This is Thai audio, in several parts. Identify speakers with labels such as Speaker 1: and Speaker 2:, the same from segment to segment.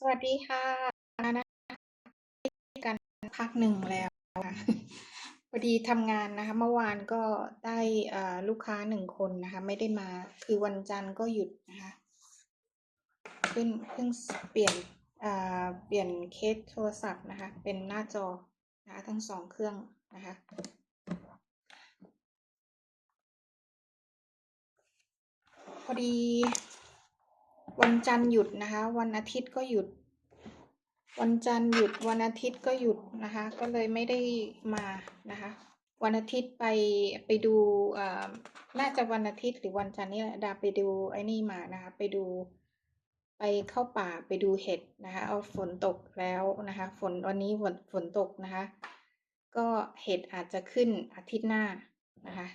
Speaker 1: สวัสดีค่ะนะกันพักหนึ่งแล้วพอดีทำงานนะคะ เมื่อวานก็ได้ลูกค้าหนึ่งคนนะคะ ไม่ได้มาคือวันจันทร์ก็หยุดนะคะเพิ่งเพิ่งเปลี่ยนเอ่อเปลี่ยนเคสโทรศัพท์นะคะ เป็นหน้าจอนะคะทั้งสองเครื่องนะคะพอดี วันจันทร์หยุดนะคะ วันอาทิตย์ก็หยุด วันจันทร์หยุดวันอาทิตย์ก็หยุดนะคะ ก็เลยไม่ได้มานะคะ วันอาทิตย์ไปไปดูน่าจะวันอาทิตย์หรือวันจันทร์นี่แหละดาไปดูไอ้นี่มานะคะ ไปดู ไปเข้าป่าไปดูเห็ดนะคะ เอาฝนตกแล้วนะคะ ฝนวันนี้ฝนฝนตกนะคะ ก็เห็ดอาจจะขึ้นอาทิตย์หน้านะคะ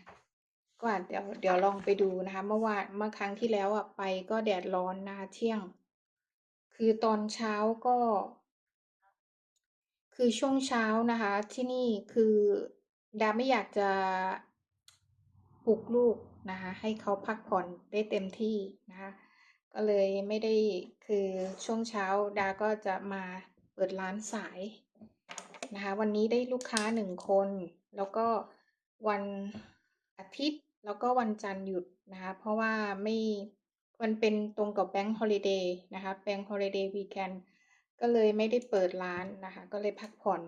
Speaker 1: ก็อาจเดี๋ยวเดี๋ยวลองไปดูนะคะ เมื่อวานเมื่อครั้งที่แล้วอะไปก็แดดร้อนนะคะเที่ยง คือตอนเช้าก็ คือช่วงเช้านะคะ ที่นี่คือดาไม่อยากจะปลุกลูกนะคะ ให้เขาพักผ่อนได้เต็มที่นะคะ ก็เลยไม่ได้คือช่วงเช้าดาก็จะมาเปิดร้านสายนะคะ วันนี้ได้ลูกค้าหนึ่งคน แล้วก็วันอาทิตย์ แล้วก็วันจันทร์หยุดนะคะ เพราะว่าไม่มันเป็นตรงกับแบง k ์ฮอลิเดย์นะคะแบง k ์ฮอลิเดย์วีแคนก็เลยไม่ได้เปิดร้านนะคะ ก็เลยพักผ่อน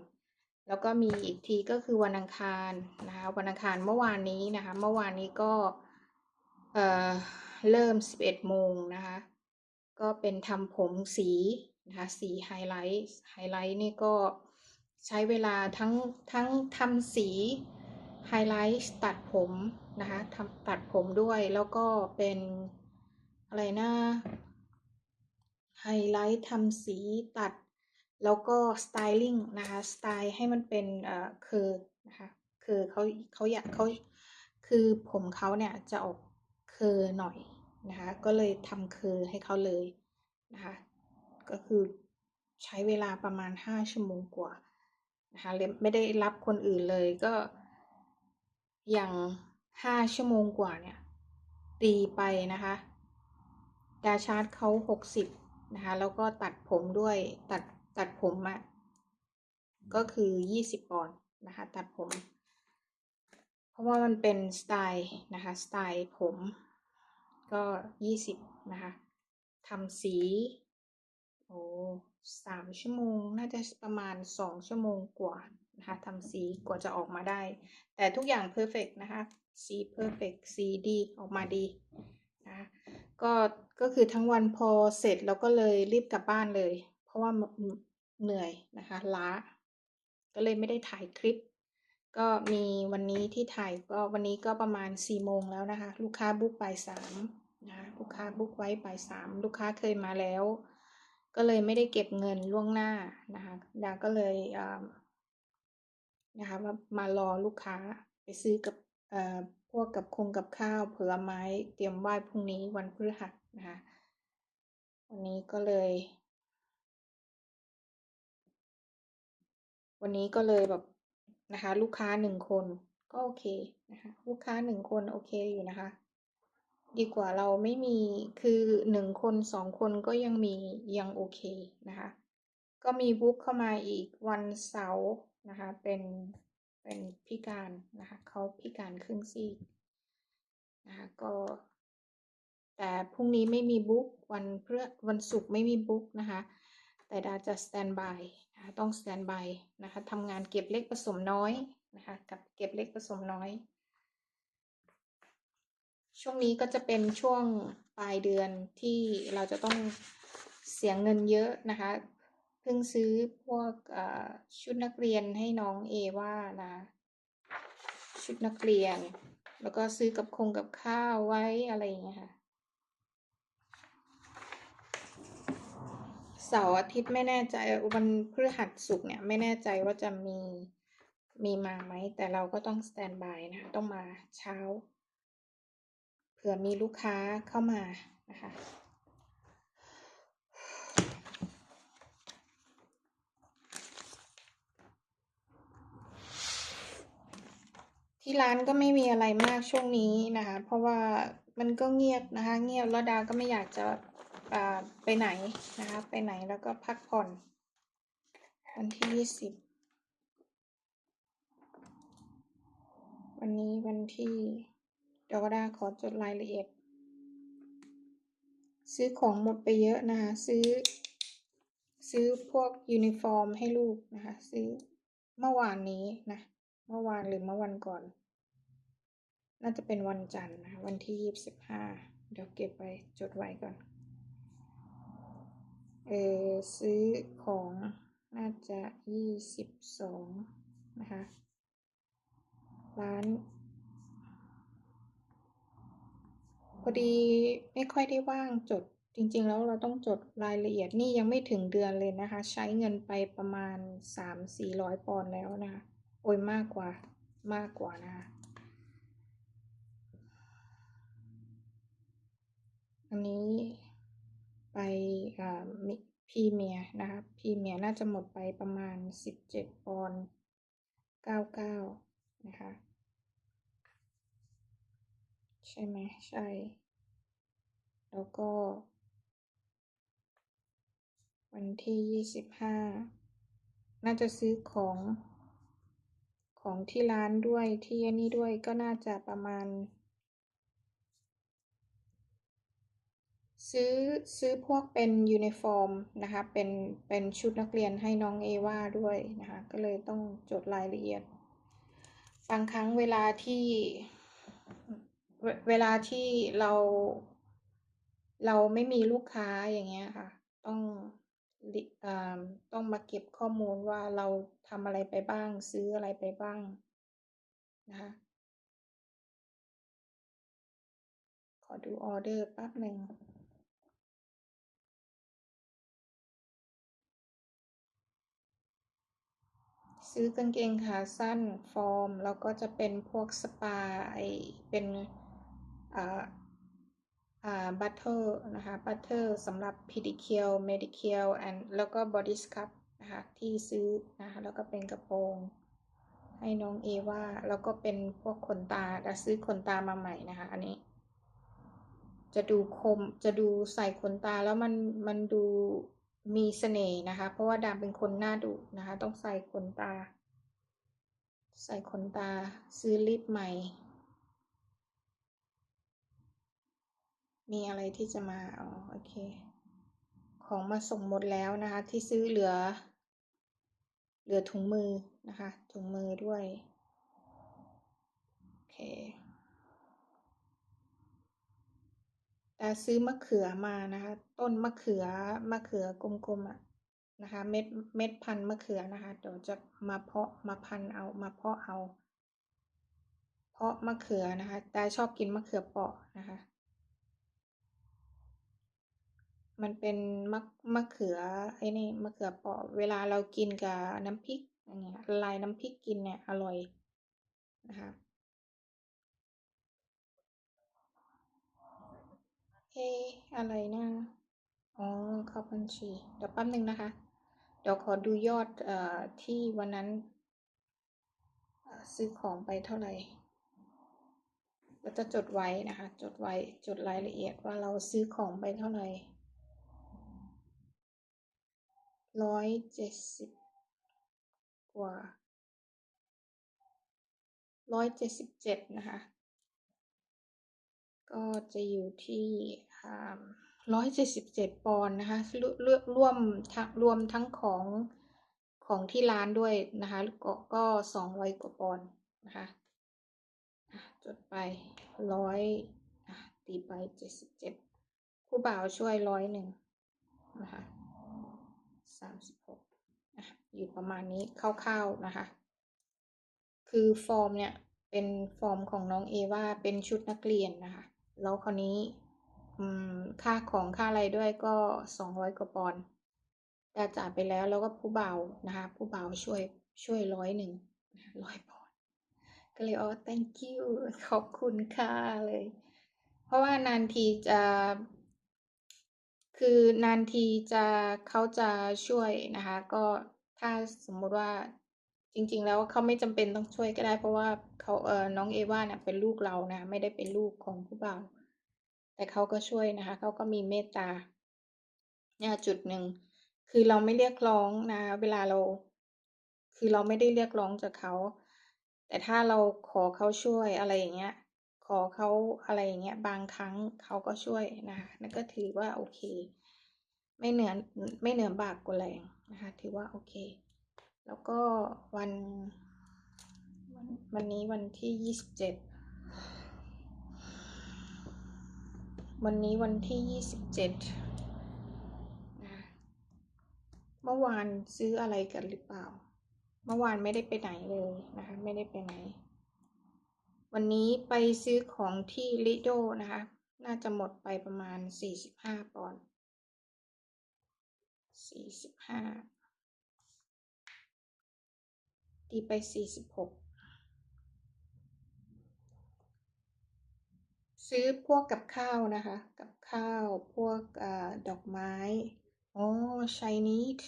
Speaker 1: แล้วก็มีอีกทีก็คือวันอังคารนะคะ วันอังคารเมื่อวานนี้นะคะ เมื่อวานนี้ก็เอ่อเริ่ม 11 โมงนะคะ ก็เป็นทำผมสีนะคะสีไฮไลท์ไฮไลท์นี่ก็ใช้เวลาทั้งทั้งทำสี ไฮไลท์ตัดผมนะคะทำตัดผมด้วยแล้วก็เป็นอะไรนะไฮไลท์ทำสีตัด แล้วก็สไตลิ่งนะคะสไตล์ให้มันเป็นเอ่อคือนะคะคือเขาเขาอยากเขาคือผมเขาเนี่ยจะออกเคอหน่อยนะคะก็เลยทำเคอให้เขาเลยนะคะก็คือใช้เวลาประมาณ 5 ชั่วโมงกว่านะคะเลยไม่ได้รับคนอื่นเลยก็ อย่าง5ชั่วโมงกว่าเนี่ย ตีไปนะคะดาชาร์จเขา60นะคะ แล้วก็ตัดผมด้วยตัดตัดผมอะก็คือ20ปอนด์นะคะ ตัดผม เพราะว่ามันเป็นสไตล์นะคะ สไตล์ผมก็20นะคะทำสี โอ้สามชั่วโมง น่าจะประมาณ2ชั่วโมงกว่า นะคะทำสีกว่าจะออกมาได้ แต่ทุกอย่างเพอร์เฟกนะคะสีเพอร์เฟกสีดีออกมาดีนะคะก็ก็คือทั้งวันพอเสร็จเราก็เลยรีบกลับบ้านเลย เพราะว่าเหนื่อยนะคะล้า ก็เลยไม่ได้ถ่ายคลิป ก็มีวันนี้ที่ถ่ายก็วันนี้ก็ประมาณ4โมงแล้วนะคะ ลูกค้าบุ๊กบ่ายสามนะลูกค้าบุ๊กไว้บ่ายสามลูกค้าเคยมาแล้ว ก็เลยไม่ได้เก็บเงินล่วงหน้านะคะดาก็เลย นะคะมามารอลูกค้าไปซื้อกับเอ่อพวกกับคงกับข้าวผลไม้เตรียมไหว้พรุ่งนี้วันพฤหัสนะคะวันนี้ก็เลย วันนี้ก็เลยแบบนะคะ ลูกค้าหนึ่งคนก็โอเคนะคะลูกค้าหนึ่งคนโอเคอยู่นะคะ ดีกว่าเราไม่มีคือหนึ่งคนสองคนก็ยังมียังโอเคนะคะ ก็มีบุ๊กเข้ามาอีกวันเสาร์ นะคะเป็นเป็นพิการนะคะเขาพิการครึ่งซีกนะคะก็แต่พรุ่งนี้ไม่มีบุ๊กวันเพื่อวันศุกร์ไม่มีบุ๊กนะคะแต่ดาจะสแตนบายนะคะต้องสแตนบายนะคะทำงานเก็บเล็กผสมน้อยนะคะกับเก็บเล็กผสมน้อย ช่วงนี้ก็จะเป็นช่วงปลายเดือนที่เราจะต้องเสียเงินเยอะนะคะ เพิ่งซื้อพวกชุดนักเรียนให้น้องเอว่านะ ชุดนักเรียน แล้วก็ซื้อกับคงกับข้าวไว้อะไรอย่างเงี้ยค่ะเสาร์อาทิตย์ไม่แน่ใจวันพฤหัสศุกร์เนี่ยไม่แน่ใจว่าจะมีมีมาไหม แต่เราก็ต้องสแตนบายนะคะต้องมาเช้า เผื่อมีลูกค้าเข้ามานะคะ ที่ร้านก็ไม่มีอะไรมากช่วงนี้นะคะ เพราะว่ามันก็เงียบนะคะ เงียบแล้วดาก็ไม่อยากจะไปอ่าไปไหนนะคะ ไปไหนแล้วก็พักผ่อนวันที่ยี่สิบวันนี้วันที่เดี๋ยวก็ได้ขอจดรายละเอียด ซื้อของหมดไปเยอะนะคะ ซื้อ ซื้อพวกยูนิฟอร์มให้ลูกนะคะ ซื้อเมื่อวานนี้นะ เมื่อวานหรือเมื่อวันก่อน น่าจะเป็นวันจันทร์นะวันที่ยี่สิบห้าเดี๋ยวเก็บไว้จดไว้ก่อน เออซื้อของน่าจะยี่สิบสองนะคะ ร้านพอดีไม่ค่อยได้ว่างจดจริงๆ แล้วเราต้องจดรายละเอียดนี่ยังไม่ถึงเดือนเลยนะคะ ใช้เงินไปประมาณสามสี่ร้อยปอนด์แล้วนะคะ โอ้ยมากกว่ามากกว่านะคะอันนี้ไปอ่าพรีเมียนะคะพรีเมียน่าจะหมดไปประมาณสิบเจ็ดปอนด์เก้าเก้านะคะใช่ไหมใช่ แล้วก็ วันที่ยี่สิบห้าน่าจะซื้อของ ของที่ร้านด้วยที่นนี้ด้วยก็น่าจะประมาณ ซื้อซื้อพวกเป็นยูนิฟอร์มนะคะ เป็นเป็นชุดนักเรียนให้น้องเอวาด้วยนะคะ ก็เลยต้องจดรายละเอียด บางครั้งเวลาที่เวเวลาที่เรา เราไม่มีลูกค้าอย่างเงี้ยค่ะ ต้อง ต้องมาเก็บข้อมูลว่าเราทำอะไรไปบ้าง ซื้ออะไรไปบ้างนะคะขอดูออเดอร์แป๊บหนึ่งซื้อกางเกงขาสั้นฟอร์ม แล้วก็จะเป็นพวกสปาไอเป็นอ่าอ่า บัตเตอร์นะคะบัตเตอร์สำหรับ pedicure manicure and แล้วก็ body scrub นะคะที่ซื้อนะคะแล้วก็เป็นกระโปรงให้น้องเอว่าแล้วก็เป็นพวกขนตาแต่ซื้อขนตามาใหม่นะคะอันนี้ จะดูคมจะดูใส่ขนตาแล้วมันมันดูมีเสน่ห์นะคะ เพราะว่าดามเป็นคนหน้าดุนะคะ ต้องใส่ขนตา ใส่ขนตาซื้อลิปใหม่ มีอะไรที่จะมา อ๋อ โอเค ของมาส่งหมดแล้วนะคะ ที่ซื้อเหลือ เหลือถุงมือนะคะ ถุงมือด้วย โอเคแต่ซื้อมะเขือมานะคะ ต้นมะเขือ มะเขือกลมๆอะนะคะ เม็ด เม็ดพันมะเขือนะคะ เดี๋ยวจะมาเพาะ มาพันเอา มาเพาะเอา เพาะมะเขือนะคะแต่ชอบกินมะเขือเปาะนะคะ มันเป็นมะมะเขือไอ้นี่มะเขือเปราะเวลาเรากินกับน้ำพริกอย่างเงี้ยละลายน้ำพริกกินเนี่ยอร่อยนะคะเออะไรนะอ๋อเข้าบัญชี เดี๋ยวแป๊บหนึ่งนะคะ เดี๋ยวขอดูยอดเอ่อที่วันนั้นซื้อของไปเท่าไหร่เราจะจดไว้นะคะ จดไว้ จดรายละเอียดว่าเราซื้อของไปเท่าไหร่ ร้อยเจ็ดสิบกว่าร้อยเจ็ดสิบเจ็ดนะคะ ก็จะอยู่ที่ร้อยเจ็ดสิบเจ็ดปอนด์นะคะรวรร่วมทั้งรวมทั้งของของที่ร้านด้วยนะคะ ก็ก็สองร้อยกว่าปอนด์นะคะจดไปร้อยตีไปเจ็ดสิบเจ็ดผู้บ่าวช่วยร้อยหนึ่งนะคะ สามสิบหกอยู่ประมาณนี้คร่าวๆนะคะ คือฟอร์มเนี่ยเป็นฟอร์มของน้องเอว่าเป็นชุดนักเรียนนะคะ แล้วคราวนี้ค่าของค่าอะไรด้วยก็สองร้อยกว่าปอนด์แต่จ่ายไปแล้วแล้วก็ผู้เบานะคะ ผู้เบาช่วยช่วยร้อยหนึ่งร้อยปอนด์ก็เลยอ๋อ thank you ขอบคุณค่ะเลย เพราะว่านานทีจะ คือนานทีจะเขาจะช่วยนะคะ ก็ถ้าสมมุติว่าจริง ๆ แล้วเขาไม่จำเป็นต้องช่วยก็ได้ เพราะว่าเขาเออน้องเอว่าเนี่ยเป็นลูกเรานะ ไม่ได้เป็นลูกของผู้บ่าวแต่เขาก็ช่วยนะคะเขาก็มีเมตตาเนี่ยจุดหนึ่งคือเราไม่เรียกร้องนะ เวลาเรา คือเราไม่ได้เรียกร้องจากเขา แต่ถ้าเราขอเขาช่วยอะไรอย่างเงี้ย ขอเขาอะไรอย่างเงี้ยบางครั้งเขาก็ช่วยนะคะนั่นก็ถือว่าโอเค ไม่เหนือไม่เหนือบากกว่าแรงนะคะ ถือว่าโอเค แล้วก็วันวันวันนี้วันที่ยี่สิบเจ็ดวันนี้วันที่ยี่สิบเจ็ดนะเมื่อวานซื้ออะไรกันหรือเปล่า เมื่อวานไม่ได้ไปไหนเลยนะคะ ไม่ได้ไปไหน วันนี้ไปซื้อของที่ลิโดนะคะ น่าจะหมดไปประมาณสี่สิบห้าปอนด์สี่สิบห้าตีไปสี่สิบหกซื้อพวกกับข้าวนะคะ กับข้าวพวกอดอกไม้อ๋อชายนีด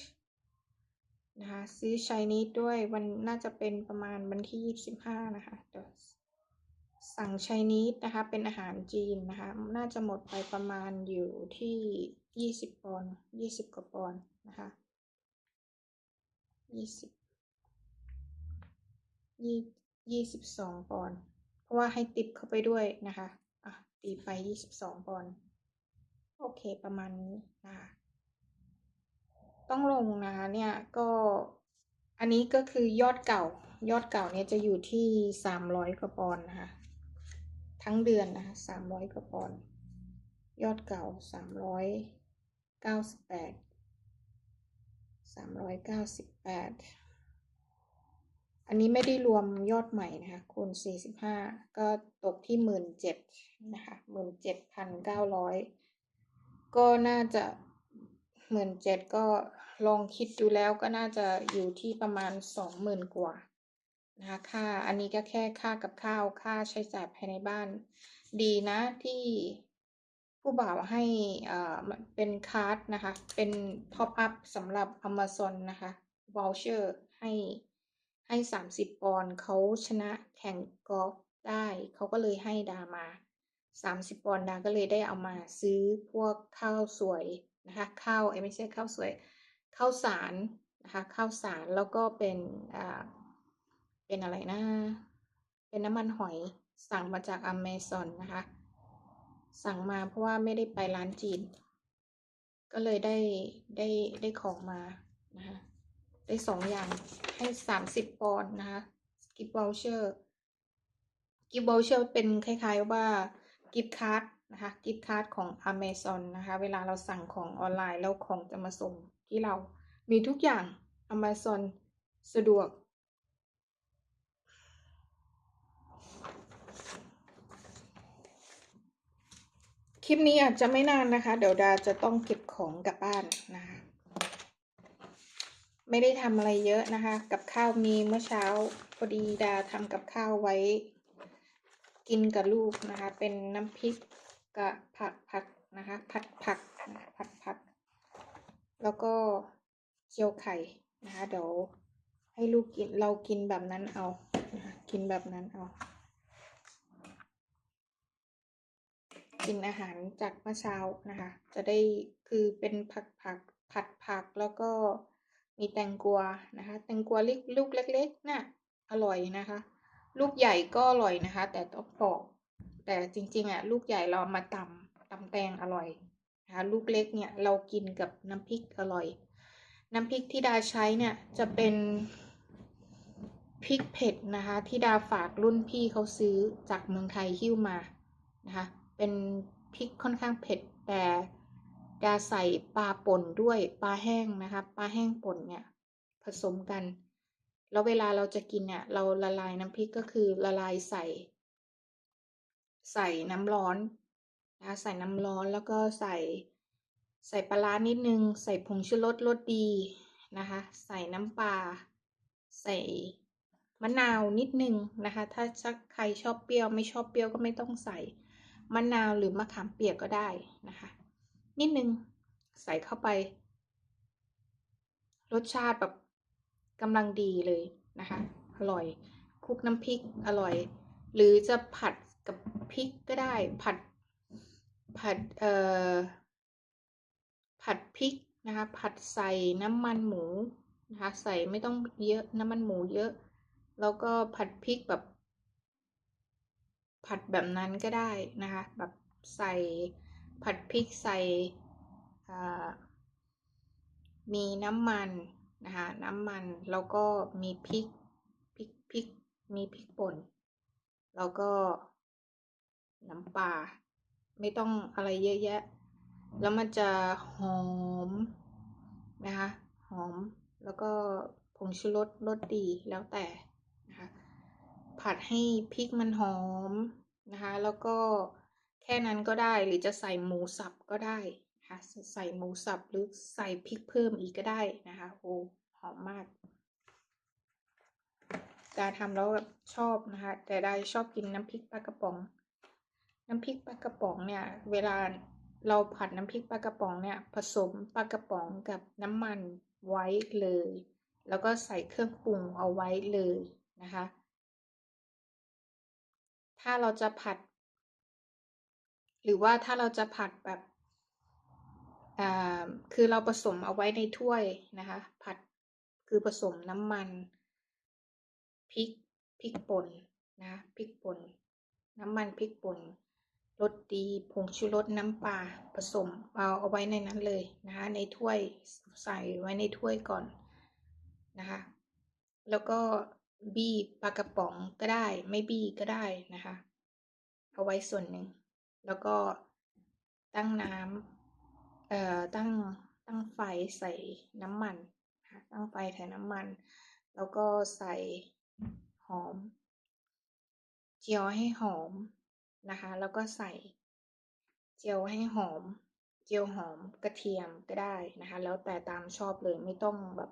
Speaker 1: นะคะ ซื้อชายนีดด้วยวันน่าจะเป็นประมาณวันที่ยี่สิบห้านะคะเดี๋ยว สั่งชายนีดนะคะ เป็นอาหารจีนนะคะ น่าจะหมดไปประมาณอยู่ที่ยี่สิบปอนยี่สิบกว่าปอนนะคะยี่สิบยี่ยี่สิบสองปอนเพราะว่าให้ติปเข้าไปด้วยนะคะอะตีไปยี่สิบสองปอนโอเคประมาณนี้นะคะต้องลงนะคะเนี่ยก็อันนี้ก็คือยอดเก่ายอดเก่าเนี่ยจะอยู่ที่สามร้อยกว่าปอนด์นะคะ ทั้งเดือนนะคะสามร้อยกว่าปอนด์ยอดเก่าสามร้อยเก้าสิบแปดสามร้อยเก้าสิบแปดอันนี้ไม่ได้รวมยอดใหม่นะคะคูณสี่สิบห้าก็ตกที่หมื่นเจ็ดนะคะหมื่นเจ็ดพันเก้าร้อยก็น่าจะหมื่นเจ็ดก็ลองคิดดูแล้วก็น่าจะอยู่ที่ประมาณสองหมื่นกว่า นะคะค่าอันนี้ก็แค่ค่ากับข้าวค่าใช้จ่ายภายในบ้าน ดีนะที่ผู้บ่าวให้อ่าเป็นคาร์ดนะคะ เป็นท็อปอัพสำหรับ Amazon นะคะวอลเชอร์ให้ให้สามสิบปอนด์เขาชนะแข่งกอล์ฟได้เขาก็เลยให้ดามาสามสิบปอนด์ดาก็เลยได้เอามาซื้อพวกข้าวสวยนะคะข้าวไม่ใช่ข้าวสวยข้าวสารนะคะข้าวสารแล้วก็เป็นอ่า เป็นอะไรนะ เป็นน้ำมันหอยสั่งมาจากอเมซอนนะคะ สั่งมาเพราะว่าไม่ได้ไปร้านจีน ก็เลยได้ได้ได้ของมานะคะได้สองอย่างให้สามสิบปอนด์นะคะกิฟต์วอลเชอร์กิฟต์วอลเชอร์เป็นคล้ายๆว่ากิฟต์การ์ดนะคะกิฟต์การ์ดของ Amazon นะคะ เวลาเราสั่งของออนไลน์แล้วของจะมาส่งที่เรามีทุกอย่าง Amazon สะดวก คลิปนี้อาจจะไม่นานนะคะ เดี๋ยวดาจะต้องเก็บของกลับบ้านนะคะ ไม่ได้ทำอะไรเยอะนะคะ กับข้าวมีเมื่อเช้าพอดีดาทำกับข้าวไว้ กินกับลูกนะคะ เป็นน้ำพริกกับผักผักนะคะผัดผักผัดผัก แล้วก็เจียวไข่นะคะเดี๋ยวให้ลูกกินเรากินแบบนั้นเอานะะกินแบบนั้นเอา กินอาหารจากเมื่อเช้านะคะ จะได้คือเป็นผักผักผัดผักแล้วก็มีแตงกวานะคะ แตงกวาล,ลูกเล็กๆน่ะอร่อยนะคะ ลูกใหญ่ก็อร่อยนะคะ แต่ต้องปอก แต่จริงๆอะลูกใหญ่เราเอามาตำตำแตงอร่อยนะคะลูกเล็กเนี่ยเรากินกับน้ำพริกอร่อย น้ำพริกที่ดาใช้เนี่ยจะเป็นพริกเผ็ดนะคะที่ดาฝากรุ่นพี่เขาซื้อจากเมืองไทยหิ้วมานะคะ เป็นพริกค่อนข้างเผ็ด แต่ดาใส่ปลาป่นด้วยปลาแห้งนะคะปลาแห้งป่นเนี่ยผสมกัน แล้วเวลาเราจะกินเนี่ยเราละลายน้ำพริกก็คือละลายใส่ ใส่น้ำร้อนนะคะใส่น้ำร้อนแล้วก็ใส่ใส่ปลาร้านิดนึง ใส่ผงชูรสรสดีนะคะ ใส่น้ำปลาใส่มะนาวนิดนึงนะคะ ถ้าชักใครชอบเปรี้ยวไม่ชอบเปรี้ยวก็ไม่ต้องใส่ มะนาวหรือมะขามเปียกก็ได้นะคะ นิดนึงใส่เข้าไป รสชาติแบบกำลังดีเลยนะคะ อร่อยคลุกน้ำพริกอร่อย หรือจะผัดกับพริกก็ได้ ผัดผัดเอ่อผัดพริกนะคะ ผัดใส่น้ำมันหมูนะคะ ใส่ไม่ต้องเยอะน้ำมันหมูเยอะ แล้วก็ผัดพริกแบบ ผัดแบบนั้นก็ได้นะคะ แบบใส่ผัดพริกใส่มีน้ำมันนะคะน้ำมันแล้วก็มีพริกพริกพริกมีพริกป่น แล้วก็น้ำปลาไม่ต้องอะไรเยอะแยะ แล้วมันจะหอมนะคะหอมแล้วก็ผงชูรสรสดีแล้วแต่ ผัดให้พริกมันหอมนะคะ แล้วก็แค่นั้นก็ได้หรือจะใส่หมูสับก็ได้นะคะใส่หมูสับหรือใส่พริกเพิ่มอีกก็ได้นะคะโอ้หอมมากดาทำแล้วแบบชอบนะคะ แต่ได้ชอบกินน้ำพริกปลากระป๋อง น้ำพริกปลากระป๋องเนี่ย เวลาเราผัดน้ำพริกปลากระป๋องเนี่ย ผสมปลากระป๋องกับน้ำมันไว้เลย แล้วก็ใส่เครื่องปรุงเอาไว้เลยนะคะ ถ้าเราจะผัด หรือว่าถ้าเราจะผัดแบบคือเราผสมเอาไว้ในถ้วยนะคะ ผัดคือผสมน้ำมันพริกพริกป่นนะพริกป่นน้ำมันพริกป่นรสดีผงชูรสน้ำปลาผสมเอาเอาไว้ในนั้นเลยนะคะในถ้วยใส่ไว้ในถ้วยก่อนนะคะ แล้วก็ บี้ปลากระป๋องก็ได้ ไม่บี้ก็ได้นะคะ เอาไว้ส่วนหนึ่ง แล้วก็ตั้งน้ำเอ่อตั้งตั้งไฟใส่น้ำมันตั้งไฟใส่น้ำมัน แล้วก็ใส่หอมเจียวให้หอมนะคะ แล้วก็ใส่เจียวให้หอม เจียวหอมกระเทียมก็ได้นะคะ แล้วแต่ตามชอบเลยไม่ต้องแบบ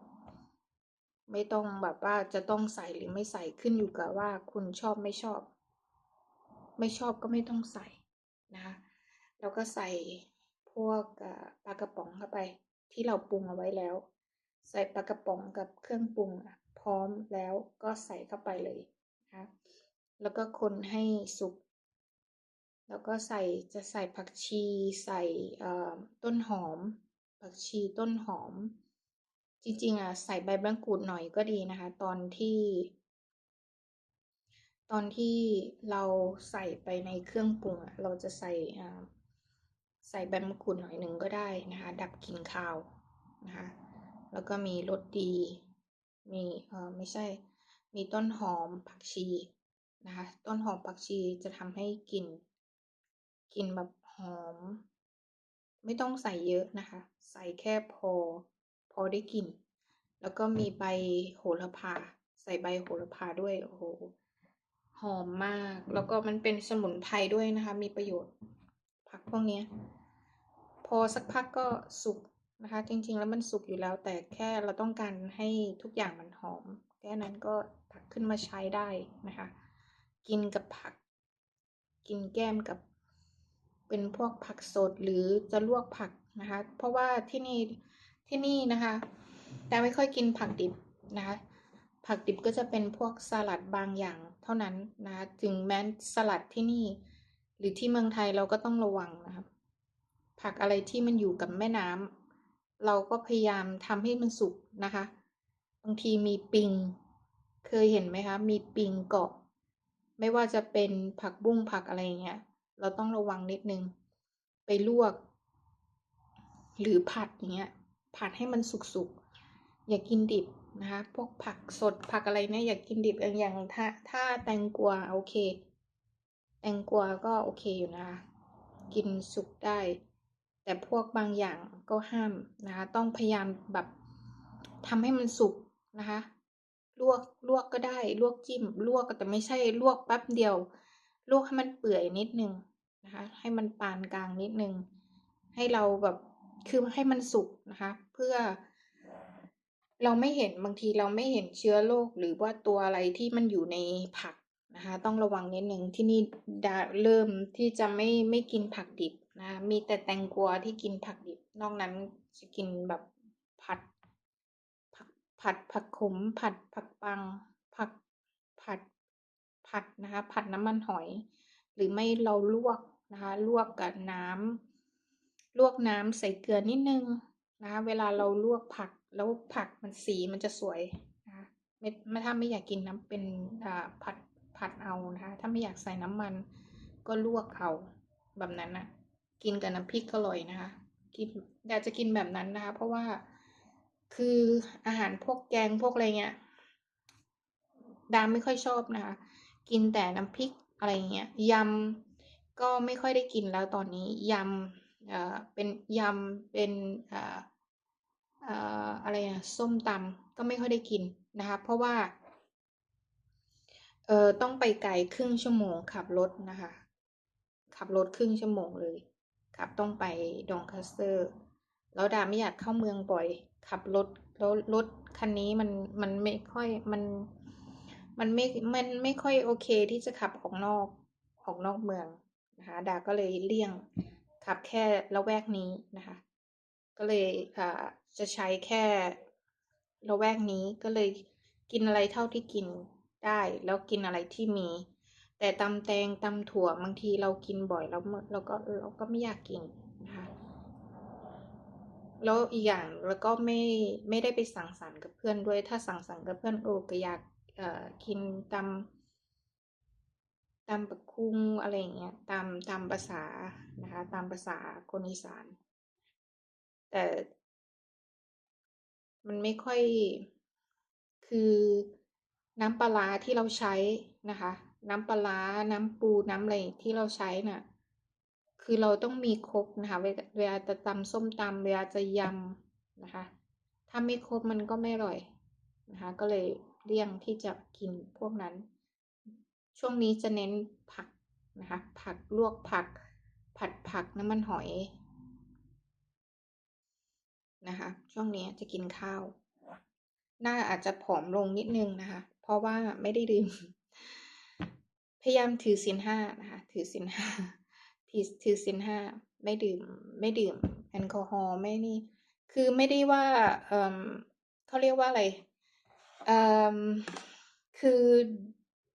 Speaker 1: ไม่ต้องแบบว่าจะต้องใส่หรือไม่ใส่ขึ้นอยู่กับว่าคุณชอบไม่ชอบ ไม่ชอบก็ไม่ต้องใส่นะคะแล้วก็ใส่พวกปลากระป๋องเข้าไป ที่เราปรุงเอาไว้แล้ว ใส่ปลากระป๋องกับเครื่องปรุงพร้อมแล้วก็ใส่เข้าไปเลยนะคะแล้วก็คนให้สุกแล้วก็ใส่จะใส่ผักชี ใส่ต้นหอม ผักชีต้นหอม จริงๆอะใส่ใบมะกรูดหน่อยก็ดีนะคะ ตอนที่ ตอนที่เราใส่ไปในเครื่องปรุงอะเราจะใส่ใส่ใบมะกรูดหน่อยหนึ่งก็ได้นะคะ ดับกลิ่นคาวนะคะ แล้วก็มีรสดี มีเออไม่ใช่ มีต้นหอมผักชีนะคะ ต้นหอมผักชีจะทำให้กลิ่นกลิ่นแบบหอม ไม่ต้องใส่เยอะนะคะ ใส่แค่พอ พอได้กลิ่นแล้วก็มีใบโหระพา ใส่ใบโหระพาด้วยโอ้โหหอมมาก แล้วก็มันเป็นสมุนไพรด้วยนะคะ มีประโยชน์ ผักพวกนี้พอสักพักก็สุกนะคะ จริง ๆ แล้วมันสุกอยู่แล้ว แต่แค่เราต้องการให้ทุกอย่างมันหอมแค่นั้นก็ตักขึ้นมาใช้ได้นะคะ กินกับผัก กินแก้มกับ เป็นพวกผักสดหรือจะลวกผักนะคะ เพราะว่าที่นี่ ที่นี่นะคะแต่ไม่ค่อยกินผักดิบนะคะผักดิบก็จะเป็นพวกสลัดบางอย่างเท่านั้นนะคะถึงแม้สลัดที่นี่ หรือที่เมืองไทยเราก็ต้องระวังนะครับผักอะไรที่มันอยู่กับแม่น้ำเราก็พยายามทำให้มันสุกนะคะบางทีมีปิง เคยเห็นไหมคะมีปิงเกาะ ไม่ว่าจะเป็นผักบุ้งผักอะไรเงี้ยเราต้องระวังนิดนึง ไปลวก หรือผัดอย่างเงี้ย ผัดให้มันสุกๆ อย่ากินดิบนะคะ พวกผักสดผักอะไรเนี่ยอย่ากินดิบอย่างถ้าถ้าแตงกวาโอเค แตงกวาก็โอเคอยู่นะคะ กินสุกได้ แต่พวกบางอย่างก็ห้ามนะคะ ต้องพยายามแบบทำให้มันสุกนะคะ ลวกลวกก็ได้ลวกจิ้ม ลวกแต่ไม่ใช่ลวกแป๊บเดียว ลวกให้มันเปื่อยนิดนึงนะคะ ให้มันปานกลางนิดนึง ให้เราแบบคือให้มันสุกนะคะ เพื่อ เราไม่เห็นบางทีเราไม่เห็นเชื้อโรคหรือว่าตัวอะไรที่มันอยู่ในผักนะคะ ต้องระวังนิดนึงที่นี่เริ่มที่จะไม่ไม่กินผักดิบนะมีแต่แตงกวาที่กินผักดิบ นอกนั้นจะกินแบบผัดผักผัดผักขม ผัดผักปัง ผักผัดผัดนะคะ ผัดน้ำมันหอย หรือไม่เราลวกนะคะ ลวกกับน้ลวกน้ำใส่เกลือนิดนึง นะคะเวลาเราลวกผักแล้วผักมันสีมันจะสวยนะคะไม่ไม่ถ้าไม่อยากกินน้ำเป็นอ่าผัดผัดเอานะคะถ้าไม่อยากใส่น้ำมันก็ลวกเอาแบบนั้นนะกินกับน้ำพริกก็อร่อยนะคะกินอยากจะกินแบบนั้นนะคะ เพราะว่าคืออาหารพวกแกงพวกอะไรเงี้ยดามไม่ค่อยชอบนะคะ กินแต่น้ำพริกอะไรเงี้ยยำก็ไม่ค่อยได้กินแล้วตอนนี้ยำ เป็นยำ เป็นเอ่อเอ่ออะไรอะส้มตำก็ไม่ค่อยได้กินนะคะ เพราะว่าเออต้องไปไกลครึ่งชั่วโมงขับรถนะคะ ขับรถครึ่งชั่วโมงเลยขับต้องไปดองคัสเตอร์ แล้วดาไม่อยากเข้าเมืองบ่อย ขับรถแล้วรถคันนี้มันมันไม่ค่อยมันมันไม่มันไม่ค่อยโอเคที่จะขับออกนอกออกนอกเมืองนะคะดาก็เลยเลี่ยง ขับแค่ละแวกนี้นะคะ ก็เลยอ่าจะใช้แค่ละแวกนี้ก็เลยกินอะไรเท่าที่กินได้ แล้วกินอะไรที่มี แต่ตำแตงตำถั่วบางทีเรากินบ่อยแล้วเราก็เราก็ไม่อยากกินนะคะแล้วอีกอย่างแล้วก็ไม่ไม่ได้ไปสั่งสรรค์กับเพื่อนด้วย ถ้าสั่งสรรค์กับเพื่อนโอ้ก็อยากเอ่อกินตำ ตำปักคุงอะไรอย่างเงี้ยตามตามภาษานะคะ ตามภาษาคนอีสาน แต่มันไม่ค่อยคือน้ำปลาที่เราใช้นะคะ น้ำปลาน้ำปูน้ำอะไรที่เราใช้น่ะคือเราต้องมีครบนะคะเวลาเวลาจะตำส้มตำเวลาจะยำนะคะ ถ้าไม่ครบมันก็ไม่อร่อยนะคะ ก็เลยเลี่ยงที่จะกินพวกนั้น ช่วงนี้จะเน้นผักนะคะ ผักลวกผัก ผัดผักน้ำมันหอยนะคะ ช่วงนี้จะกินข้าว หน้าอาจจะผอมลงนิดนึงนะคะ เพราะว่าไม่ได้ดื่ม พยายามถือศีลห้านะคะ ถือศีลห้าถือถือศีลห้า ไม่ดื่ม ไม่ดื่ม แอลกอฮอล์ไม่นี่ คือไม่ได้ว่า เอ่อเขาเรียกว่าอะไร เอ่อคือ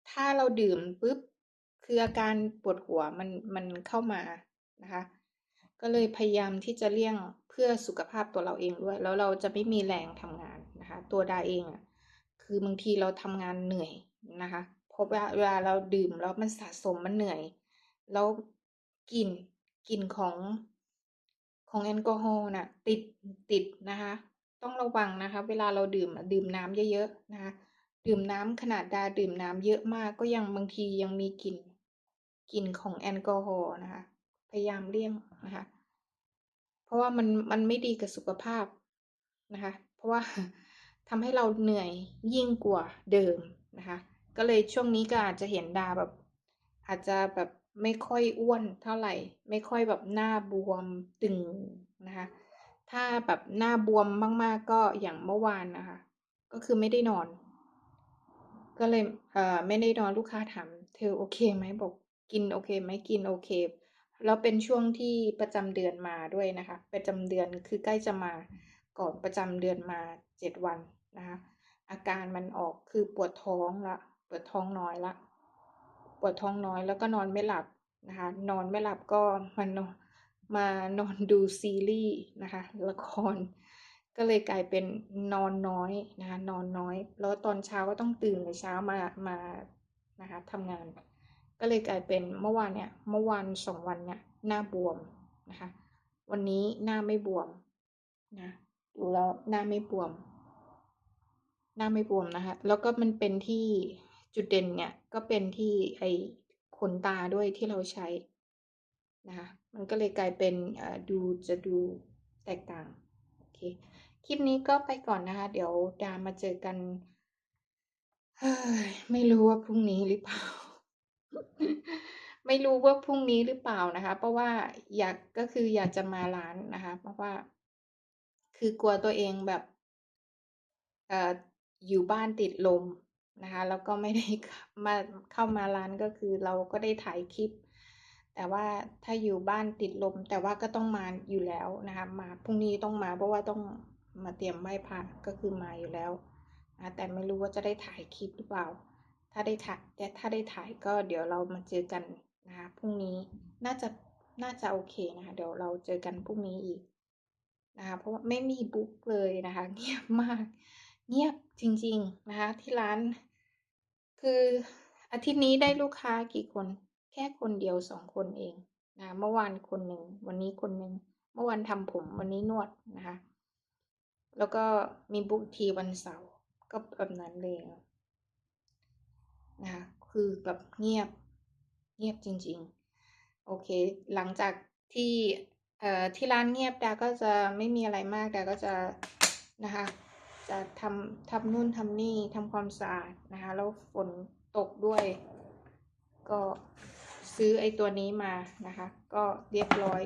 Speaker 1: ถ้าเราดื่มปุ๊บคืออาการปวดหัวมันมันเข้ามานะคะ ก็เลยพยายามที่จะเลี่ยงเพื่อสุขภาพตัวเราเองด้วย แล้วเราจะไม่มีแรงทำงานนะคะ ตัวดาเองอะคือบางทีเราทำงานเหนื่อยนะคะเพราะว่าเวลาเราดื่มแล้วมันสะสมมันเหนื่อย แล้วกลิ่นกลิ่นของของแอลกอฮอล์น่ะติดติดนะคะ ต้องระวังนะคะ เวลาเราดื่มดื่มน้ำเยอะๆนะคะ ดื่มน้ำขนาดดาดื่มน้ำเยอะมากก็ยังบางทียังมีกลิ่นกลิ่นของแอลกอฮอล์นะคะ พยายามเลี่ยงนะคะ เพราะว่ามันมันไม่ดีกับสุขภาพนะคะ เพราะว่าทำให้เราเหนื่อยยิ่งกว่าเดิมนะคะ ก็เลยช่วงนี้ก็อาจจะเห็นดาแบบ อาจจะแบบไม่ค่อยอ้วนเท่าไหร่ ไม่ค่อยแบบหน้าบวมตึงนะคะ ถ้าแบบหน้าบวมมาก ๆ ก็อย่างเมื่อวานนะคะ ก็คือไม่ได้นอน ก็เลย เอ่อ ไม่ได้นอน ลูกค้าถาม เธอโอเคไหม บอก กินโอเคไหม กินโอเค แล้วเป็นช่วงที่ประจำเดือนมาด้วยนะคะ ประจำเดือน คือใกล้จะมา ก่อนประจำเดือนมาเจ็ดวันนะคะ อาการมันออก คือปวดท้องละปวดท้องน้อยละปวดท้องน้อย แล้วก็นอนไม่หลับนะคะ นอนไม่หลับก็มันมานอนดูซีรีส์นะคะ ละคร ก็เลยกลายเป็นนอนน้อยนะคะนอนน้อย แล้วตอนเช้าก็ต้องตื่นในเช้ามามานะคะทำงาน ก็เลยกลายเป็นเมื่อวานเนี่ยเมื่อวานสองวันเนี่ยหน้าบวมนะคะวันนี้หน้าไม่บวมนะดูแล้วหน้าไม่บวม หน้าไม่บวมนะคะแล้วก็มันเป็นที่จุดเด่นเนี่ยก็เป็นที่ไอขนตาด้วยที่เราใช้นะคะมันก็เลยกลายเป็นดูจะดูแตกต่างโอเค คลิปนี้ก็ไปก่อนนะคะ เดี๋ยวดามาเจอกันไม่รู้ว่าพรุ่งนี้หรือเปล่า ไม่รู้ว่าพรุ่งนี้หรือเปล่านะคะ เพราะว่าอยากก็คืออยากจะมาร้านนะคะ เพราะว่า คือกลัวตัวเองแบบเอ่ออยู่บ้านติดลมนะคะ แล้วก็ไม่ได้มาเข้ามาร้านก็คือเราก็ได้ถ่ายคลิป แต่ว่าถ้าอยู่บ้านติดลม แต่ว่าก็ต้องมาอยู่แล้วนะคะ มาพรุ่งนี้ต้องมาเพราะว่าต้อง มาเตรียมไหว้พระก็คือมาอยู่แล้วแต่ไม่รู้ว่าจะได้ถ่ายคลิปหรือเปล่า ถ้าได้ถ่ายแต่ถ้าได้ถ่ายก็เดี๋ยวเรามาเจอกันนะคะพรุ่งนี้น่าจะน่าจะโอเคนะคะเดี๋ยวเราเจอกันพรุ่งนี้อีกนะคะเพราะว่าไม่มีบุ๊กเลยนะคะ เงียบมาก เงียบจริง ๆนะคะ ที่ร้าน คืออาทิตย์นี้ได้ลูกค้ากี่คน แค่คนเดียวสองคนเองนะเมื่อวานคนหนึ่งวันนี้คนหนึ่งเมื่อวันทำผมวันนี้นวดนะคะ แล้วก็มีบุ๊กทีวันเสาร์ก็แบบนั้นเลยนะคะคือแบบเงียบเงียบจริง ๆ โอเค หลังจากที่เอ่อที่ร้านเงียบดาก็จะไม่มีอะไรมากดาก็จะนะคะ จะทำทำนู่นทำนี่ทำความสะอาดนะคะ แล้วฝนตกด้วย ก็ซื้อไอตัวนี้มานะคะ ก็เรียบร้อย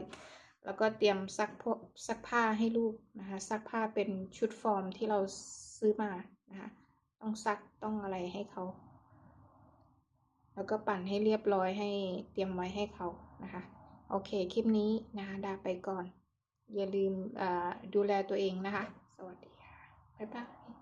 Speaker 1: แล้วก็เตรียมซักพวกซักผ้าให้ลูกนะคะ ซักผ้าเป็นชุดฟอร์มที่เราซื้อมานะคะ ต้องซักต้องอะไรให้เขา แล้วก็ปั่นให้เรียบร้อยให้เตรียมไว้ให้เขานะคะ โอเค คลิปนี้นะคะดาไปก่อน อย่าลืมดูแลตัวเองนะคะ สวัสดีค่ะ บ๊ายบาย